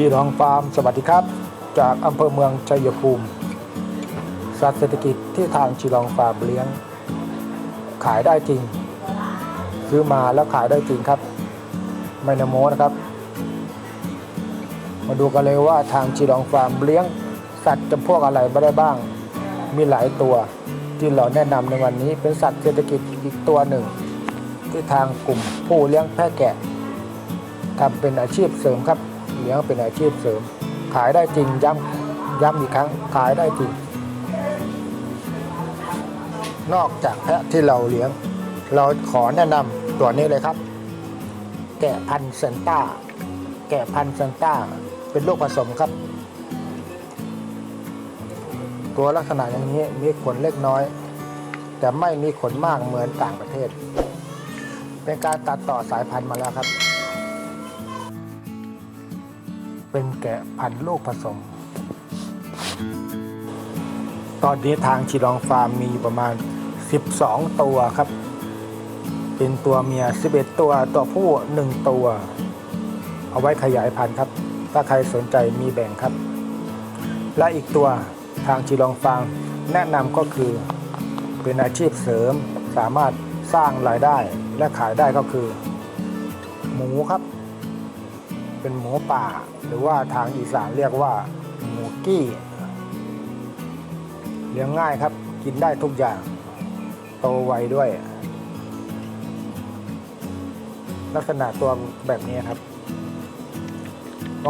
ชีรองฟาร์มสวัสดีครับ จากอำเภอเมืองชัยภูมิ สัตว์เศรษฐกิจที่ทางชีรองฟาร์มเลี้ยง ขายได้จริง ซื้อมาแล้วขายได้จริงครับ ไม่นโมนะครับ มาดูกันเลยว่าทางชีรองฟาร์มเลี้ยง สัตว์จำพวกอะไรไม่ได้บ้าง มีหลายตัวที่เราแนะนำในวันนี้เป็นสัตว์เศรษฐกิจอีกตัวหนึ่ง ที่ทางกลุ่มผู้เลี้ยงแพะแกะทำเป็นอาชีพเสริมครับ ลี้ยงเป็นอาชีพเสริม ขายได้จริงย้ำย้ำอีกครั้งขายได้จริง นอกจากแพะที่เราเลี้ยง เราขอแนะนำตัวนี้เลยครับ แกะพันเซนต้า แกะพันเซนต้า เป็นลูกผสมครับ ตัวลักษณะอย่างนี้มีขนเล็กน้อย แต่ไม่มีขนมากเหมือนต่างประเทศ เป็นการตัดต่อสายพันธุ์มาแล้วครับ เป็นแกะพันธุ์ลูกผสม ตอนนี้ทางชิลองฟาร์มมีอยู่ประมาณ 12 ตัวครับ เป็นตัวเมีย 11 ตัวตัวผู้ 1 ตัว เอาไว้ขยายพันธุ์ครับ ถ้าใครสนใจมีแบ่งครับ และอีกตัวทางชิลองฟาร์มแนะนำก็คือเป็นอาชีพเสริมสามารถสร้างรายได้และขายได้ก็คือ หมูครับ เป็นหมูป่า หรือว่าทางอีสานเรียกว่าหมูกี้ เลี้ยงง่ายครับ กินได้ทุกอย่าง โตไวด้วย ลักษณะตัวแบบนี้ครับ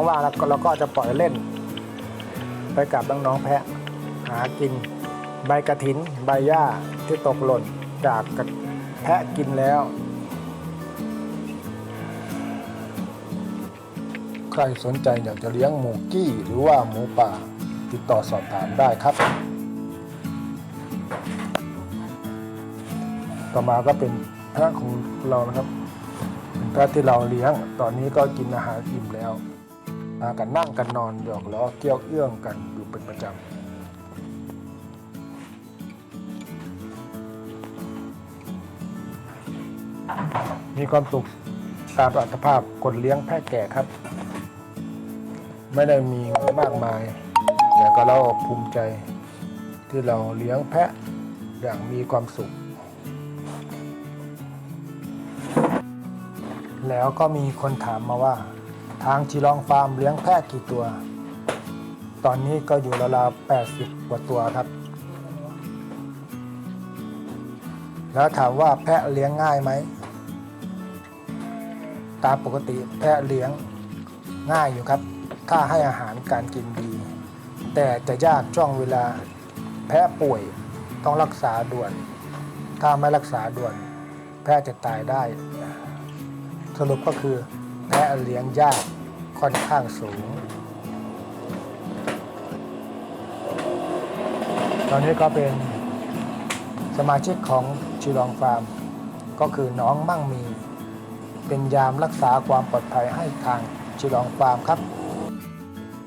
ว่างๆแล้วเราก็จะปล่อยเล่น ไปกับน้องๆแพะ หากินใบกระถิน ใบหญ้าที่ตกหล่นจากแพะกินแล้ว รสนใจอยากจะเลี้ยงหมูกี้หรือว่าหมูป่า ติดต่อสอบถามได้ครับ ต่อมาก็เป็นแพะของเรานะครับเป็นแพะที่เราเลี้ยง ตอนนี้ก็กินอาหารอิ่มแล้วมากันนั่งกันนอนหยอกล้อเกี้ยวเอื้องกันอยู่เป็นประจำมีความสุขตามอัตภาพคนเลี้ยงแพะแก่ครับ ไม่ได้มีมากมาย แต่ก็เราภูมิใจที่เราเลี้ยงแพะอย่างมีความสุข แล้วก็มีคนถามมาว่า ทางจีรองฟาร์มเลี้ยงแพะกี่ตัว ตอนนี้ก็อยู่ราวๆ80 กว่าตัวครับ แล้วถามว่าแพะเลี้ยงง่ายไหม ตามปกติแพะเลี้ยงง่ายอยู่ครับ ถ้าให้อาหารการกินดี แต่จะยากช่วงเวลาแพะป่วยต้องรักษาด่วน ถ้าไม่รักษาด่วน แพะจะตายได้ สรุปก็คือแพะเลี้ยงยากค่อนข้างสูง ตอนนี้ก็เป็นสมาชิกของชิลองฟาร์ม ก็คือน้องมั่งมี เป็นยามรักษาความปลอดภัยให้ทางชิลองฟาร์มครับ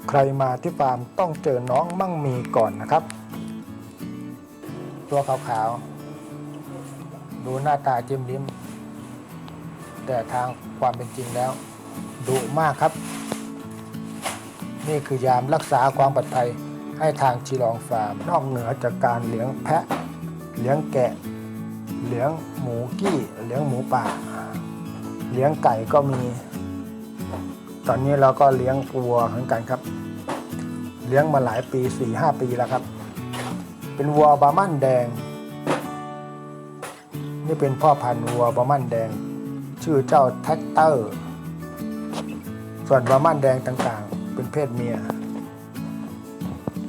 ใครมาที่ฟาร์มต้องเจอน้องมั่งมีก่อนนะครับ ตัวขาวๆ ดูหน้าตาจิ้มลิ้ม แต่ทางความเป็นจริงแล้วดุมากครับ นี่คือยามรักษาความปลอดภัยให้ทางชิลองฟาร์ม นอกเหนือจากการเลี้ยงแพะ เลี้ยงแกะ เลี้ยงหมูกี้ เลี้ยงหมูป่า เลี้ยงไก่ก็มี ตอนนี้เราก็เลี้ยงวัวเหมือนกันครับ เลี้ยงมาหลายปี4-5หปีแล้วครับ เป็นวัวบามันแดง นี่เป็นพ่อพันธุ์วัวบามันแดง ชื่อเจ้าแท็กเตอร์ ส่วนบามันแดงต่างๆ เป็นเพศเมีย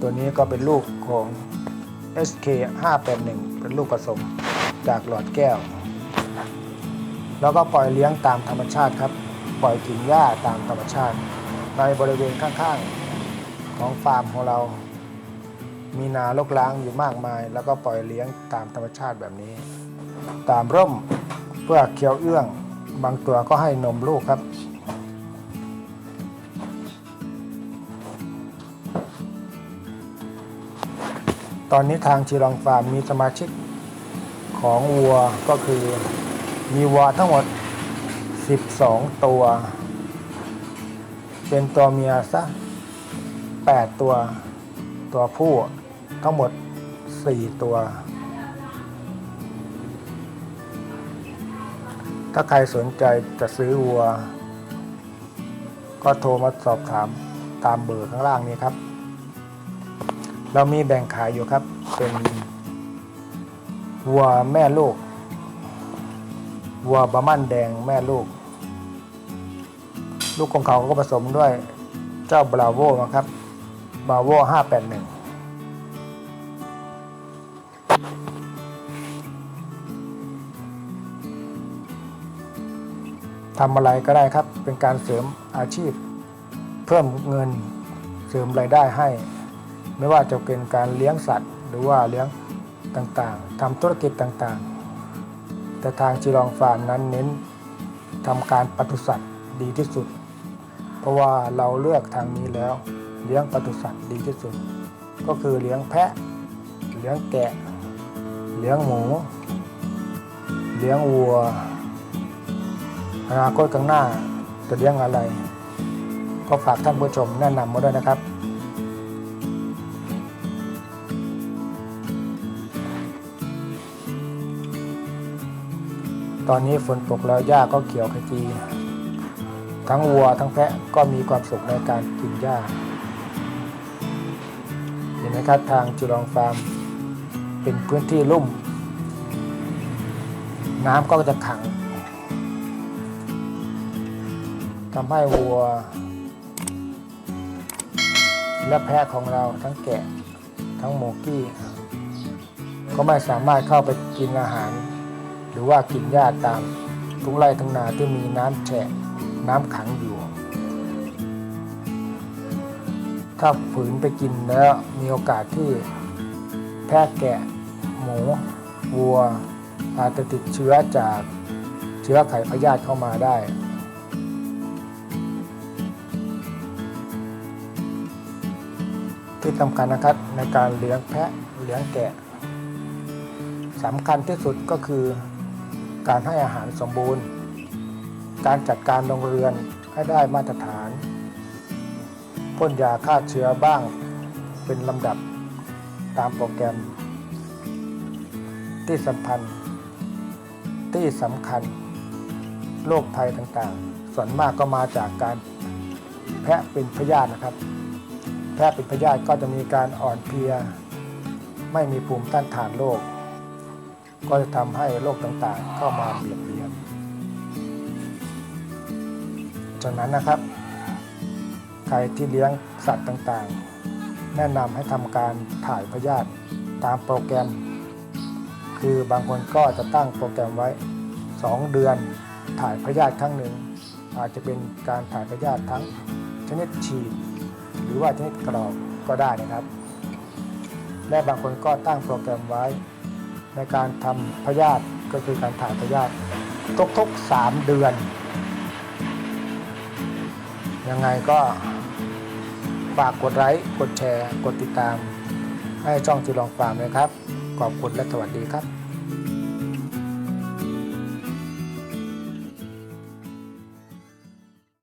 ตัวนี้ก็เป็นลูกของ SK 581เป็นลูกผสมจากหลอดแก้ว แล้วก็ปล่อยเลี้ยงตามธรรมชาติครับ ปล่อยกินหญ้าตามธรรมชาติ ในบริเวณข้างๆ ของฟาร์มของเรา มีนาลกล้างอยู่มากมาย แล้วก็ปล่อยเลี้ยงตามธรรมชาติแบบนี้ ตามร่มเพื่อเคี้ยวเอื้อง บางตัวก็ให้นมลูกครับตอนนี้ทางชีรองฟาร์มมีสมาชิกของวัวก็คือมีวัวทั้งหมด 12 ตัว เป็นตัวเมียซะแปดตัว ตัวผู้ทั้งหมดสี่ตัว ถ้าใครสนใจจะซื้อวัว ก็โทรมาสอบถามตามเบอร์ข้างล่างนี้ครับ เรามีแบ่งขายอยู่ครับ เป็นวัวแม่ลูก วัวบะมั่นแดงแม่ลูก ลูกของเขาก็ผสมด้วยเจ้าบราโวนะครับบราโว581ทำอะไรก็ได้ครับ เป็นการเสริมอาชีพ เพิ่มเงินเสริมรายได้ให้ ไม่ว่าจะเป็นการเลี้ยงสัตว์ หรือว่าเลี้ยงต่างๆทำธุรกิจต่างๆ แต่ทางจิรองฟาร์มนั้นเน้นทำการปศุสัตว์ดีที่สุด เพราะว่าเราเลือกทางนี้แล้วเลี้ยงปศุสัตว์ดีที่สุด ก็คือเลี้ยงแพะ เลี้ยงแกะ เลี้ยงหมู เลี้ยงวัวอนาคตข้างหน้าจะเลี้ยงอะไร ก็ฝากท่านผู้ชมแนะนำมาด้วยนะครับ ตอนนี้ฝนตกแล้วหญ้าก็เขียวขจี ทั้งวัวทั้งแพะก็มีความสุขในการกินหญ้า เห็นไหมครับทางจุลองฟาร์ม เป็นพื้นที่ลุ่ม น้ำก็จะขังทำให้วัว และแพะของเราทั้งแกะทั้งโมกี้ ก็ไม่สามารถเข้าไปกินอาหาร หรือว่ากินหญ้าตามทุ่งไร่ทุ่งนาที่มีน้ำแฉะน้ำขังอยู่ ถ้าฝืนไปกินแล้วมีโอกาสที่แพะแกะ หมู วัว อาจจะติดเชื้อจากเชื้อไขพยาธิเข้ามาได้ที่สำคัญนะครับในการเลี้ยงแพะเลี้ยงแกะสำคัญที่สุดก็คือ การให้อาหารสมบูรณ์ การจัดการโรงเรือนให้ได้มาตรฐาน พ่นยาฆ่าเชื้อบ้างเป็นลำดับตามโปรแกรม ที่สำคัญ ที่สำคัญโรคภัยต่างๆ ส่วนมากก็มาจากการแพะเป็นพยาธินะครับ แพะเป็นพยาธิก็จะมีการอ่อนเพลีย ไม่มีภูมิต้านทานโรค ก็จะทำให้โรคต่างๆ เข้ามาเบียดเบียนฉะนั้นนะครับ ใครที่เลี้ยงสัตว์ต่างๆ แนะนำให้ทำการถ่ายพยาธิตามโปรแกรม คือบางคนก็จะตั้งโปรแกรมไว้ 2 เดือนถ่ายพยาธิครั้งหนึ่ง อาจจะเป็นการถ่ายพยาธิทั้งชนิดฉีด หรือว่าชนิดกรอกก็ได้นะครับ และบางคนก็ตั้งโปรแกรมไว้ ในการทำพยาธิก็คือการถ่ายพยาธิทุกๆ 3 เดือน ยังไงก็ฝากกดไลค์กดแชร์ กดติดตาม ให้ช่องจุลองฟาร์มเลยครับ ขอบคุณและสวัสดีครับ